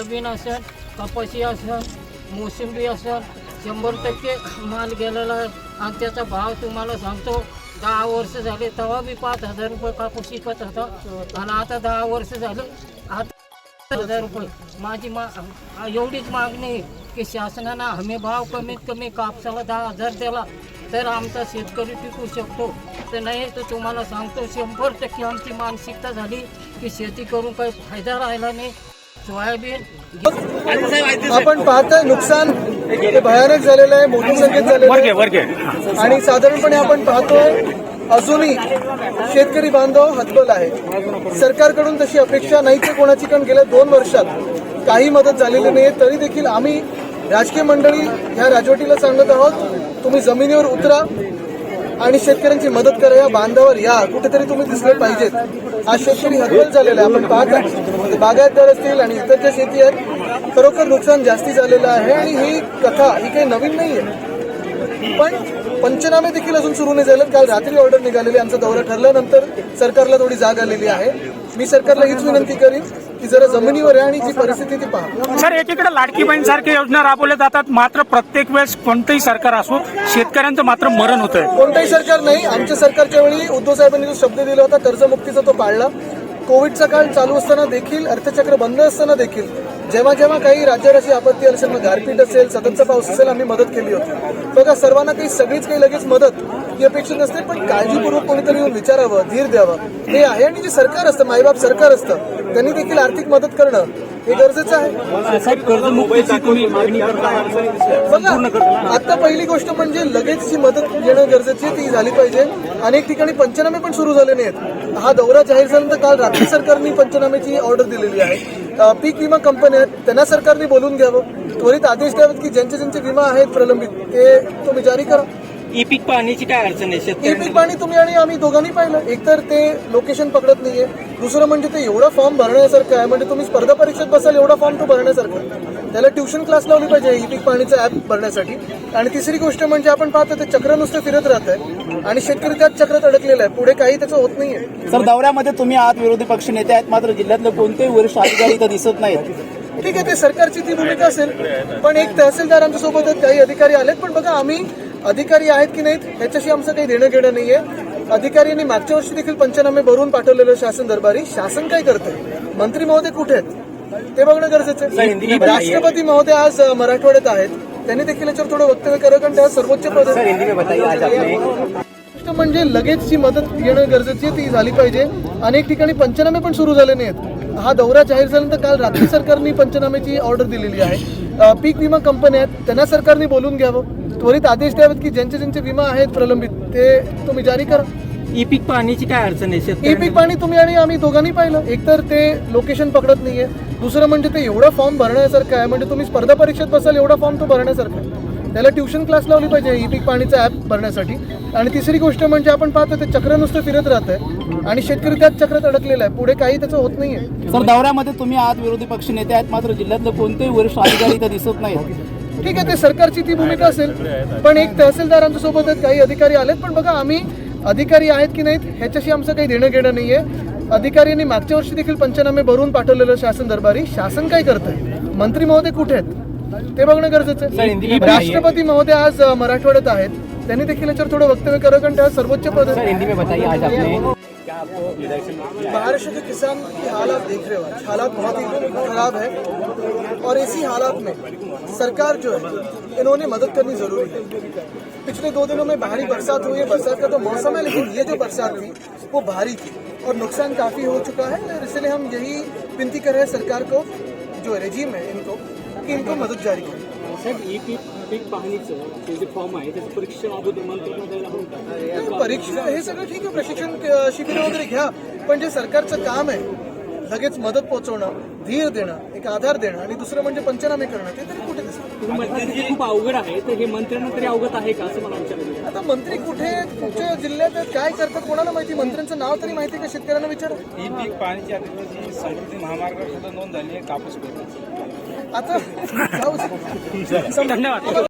Soybean असेल कपाशी असेल मोसंबी असेल शंभर टक्के माल गेलेला आहे. आणि त्याचा भाव तुम्हाला सांगतो दहा वर्ष झाले तेव्हा बी पाच हजार रुपये कापूस विकत होता. आणि आता दहा वर्ष झाले आता हजार रुपये. माझी मा एवढीच मागणी आहे की शासनानं हमी भाव कमीत कमी कापसाला दहा हजार दिला तर आमचा शेतकरी टिकू शकतो. तर नाही तर तुम्हाला सांगतो शंभर टक्के आमची मानसिकता झाली की शेती करून काही फायदा राहिला नाही. आपण पाहतोय नुकसान हे भयानक झालेलं आहे मोठी संख्येत झालेलं आहे. आणि साधारणपणे आपण पाहतोय अजूनही शेतकरी बांधव हतबल आहे सरकारकडून तशी अपेक्षा नाही की कोणाची कारण गेल्या दोन वर्षात काही मदत झालेली नाही तरी देखील आम्ही राजकीय मंडळी ह्या राजवटीला सांगत आहोत तुम्ही जमिनीवर उतरा आणि शेतकऱ्यांची मदत करा या बांधावर या. कुठेतरी तुम्ही दिसले पाहिजेत. आज शेतकरी हतबल झालेला आहे. आपण पाहता म्हणजे बागायतदार असतील आणि इतर ज्या शेती आहेत खरोखर नुकसान जास्ती झालेलं आहे आणि ही कथा ही काही नवीन नाही आहे पण पंचनामे देखील अजून सुरू नाही झाले काल रात्री ऑर्डर निघालेली आमचा दौरा ठरल्यानंतर सरकारला थोडी जाग आलेली आहे. मी सरकारला हीच विनंती करीन. की जरा जमिनीवर आहे आणि जी परिस्थिती ती पहा. सर एकीकडे लाडकी बहीण सारख्या योजना राबवल्या जातात. मात्र प्रत्येक वेळेस कोणतंही सरकार असो शेतकऱ्यांचं मात्र मरण होतंय. कोणतंही सरकार नाही आमच्या सरकारच्या वेळी उद्धव साहेबांनी जो शब्द दिला होता कर्जमुक्तीचा तो पाळला. कोविडचा काळ चालू असताना देखील अर्थचक्र बंद असताना देखील जेव्हा जेव्हा काही राज्यात अशी आपत्ती असेल मग गारपीट असेल सततचा पाऊस असेल आम्ही मदत केली होती. बघा सर्वांना काही सगळीच काही लगेच मदत ही अपेक्षित नसते पण काळजीपूर्वक कोणीतरी येऊन विचारावं धीर द्यावं. हे आहे आणि जे सरकार असतं मायबाप सरकार असतं त्यांनी देखील आर्थिक मदत करणं हे गरजेचं आहे. बघा आता पहिली गोष्ट म्हणजे लगेच जी मदत घेणं गरजेची आहे ती झाली पाहिजे. अनेक ठिकाणी पंचनामे पण सुरू झाले नाहीत. हा दौरा जाहीर झाल्यानंतर काल रात्री सरकारने पंचनामेची ऑर्डर दिलेली आहे. पीक विमा कंपन्या आहेत त्यांना सरकारने बोलून घ्यावं. त्वरित आदेश द्यावेत की ज्यांचे ज्यांचे विमा आहेत प्रलंबित ते तुम्ही जारी करा. ई पीक पाहण्याची काय अडचण आहे? शेतकरी पीक पाणी तुम्ही आणि आम्ही दोघांनी पाहिलं. एकतर ते लोकेशन पकडत नाहीये. दुसरं म्हणजे ते एवढा फॉर्म भरण्यासारखं आहे. म्हणजे तुम्ही स्पर्धा परीक्षेत बसाल एवढा फॉर्म तो भरण्यासारखं आहे. त्याला ट्युशन क्लास लावली पाहिजे ई पीक पाणीचं ऍप भरण्यासाठी. आणि तिसरी गोष्ट म्हणजे आपण पाहतो ते चक्र नुसतं फिरत राहत आहे. आणि शेतकरी त्याच चक्रात अडकलेला आहे. पुढे काही त्याचं होत नाहीये. सर दौऱ्यामध्ये तुम्ही आहात विरोधी पक्ष नेते आहेत मात्र जिल्ह्यातले कोणतेही वरिष्ठ अधिकारी इथं दिसत नाहीत. ठीक आहे ते सरकारची ती भूमिका असेल. पण एक तहसीलदार आमच्यासोबत आहेत काही अधिकारी आलेत. पण बघा आम्ही अधिकारी आहेत की नाहीत ह्याच्याशी आमचं काही देणं घेणं नाहीये. अधिकाऱ्यांनी मागच्या वर्षी देखील पंचनामे भरून पाठवलेलं शासन दरबारी. शासन काय करतंय? मंत्री महोदय कुठे आहेत? ते बघणं गरजेचं आहे. राष्ट्रपती महोदय आज मराठवाड्यात आहेत. त्यांनी देखील याच्यावर थोडं वक्तव्य करावं कारण त्या सर्वोच्च पद म्हणजे लगेच जी मदत घेणं गरजेची ती झाली पाहिजे. अनेक ठिकाणी पंचनामे पण सुरू झाले नाहीत. हा दौरा जाहीर झाल्यानंतर काल रात्री सरकारने पंचनामेची ऑर्डर दिलेली आहे. पीक विमा कंपन्या आहेत त्यांना सरकारने बोलून घ्यावं. त्वरित आदेश द्यावेत की ज्यांचे ज्यांचे विमा आहेत प्रलंबित ते तुम्ही जारी करा. ई पीक पाहण्याची काय अडचण आहे? शेतकरी पीक पाणी तुम्ही आणि आम्ही दोघांनी पाहिलं. एकतर ते लोकेशन पकडत नाहीये. दुसरं म्हणजे ते एवढा फॉर्म भरण्यासारखं आहे म्हणजे तुम्ही स्पर्धा परीक्षेत बसाल एवढा फॉर्म तो भरण्यासारखा आहे. त्याला ट्युशन क्लास लावली पाहिजे ई पीक पाणीचं ऍप भरण्यासाठी. आणि तिसरी गोष्ट म्हणजे आपण पाहतो ते चक्र नुसतं फिरत राहत आहे आणि शेतकरी त्याच चक्रात अडकलेला आहे. पुढे काही त्याचं होत नाहीये. सर दौऱ्यामध्ये तुम्ही आहात विरोधी पक्ष नेते आहेत मात्र जिल्ह्यातले कोणतेही वरिष्ठ अधिकारी इथं दिसत नाहीत. ठीक आहे ते सरकारची ती भूमिका असेल. पण एक तहसीलदार आमच्यासोबत आहेत काही अधिकारी आलेत. पण बघा आम्ही अधिकारी आहेत की नाहीत ह्याच्याशी आमचं काही देणं घेणं नाहीये. अधिकाऱ्यांनी मागच्या वर्षी देखील पंचनामे भरून पाठवलेलं शासन दरबारी. शासन काय करतंय? मंत्री महोदय कुठे आहेत? ते बघणं गरजेचं आहे. राष्ट्रपती महोदय आज मराठवाड्यात आहेत. त्यांनी देखील याच्यावर थोडं वक्तव्य करावं कारण त्या सर्वोच्च पद महाराष्ट्र के किसान की हालात देख रहे हो हालात बहुत ही खराब है। और इसी हालात में सरकार जो है इन्होंने मदद करनी ज़रूरी है। पिछले दो दिनों में भारी बरसात हुई है। बरसात का तो मौसम है लेकिन ये जो बरसात थी वो भारी थी। और नुकसान काफ़ी हो चुका है इसलिए हम यही विनती कर रहे हैं सरकार को जो रेजिम है इनको कि इनको मदद जारी करें साहेब ई पीक पीक पाहणीचं ते जे फॉर्म आहे त्याचं अगोदर परीक्षा हे सगळं ठीक आहे प्रशिक्षण शिबिरं वगैरे घ्या पण जे सरकारचं काम आहे लगेच मदत पोहोचवणं धीर देणं एक आधार देणं आणि दुसरं म्हणजे पंचनामे करणं ते तरी कुठे दिसतं? तुम्ही म्हणता की खूप अवघड आहे तर हे मंत्र्यांना तरी अवगत आहे का असं मला विचारायचं आता मंत्री कुठे कुठच्या जिल्ह्यात काय करतात कोणाला माहिती मंत्र्यांचं नाव तरी माहिती आहे का शेतकऱ्यांना विचार. ही पीक समृद्धी महामार्गावर सुद्धा नोंद झाली आहे कापूस. धन्यवाद.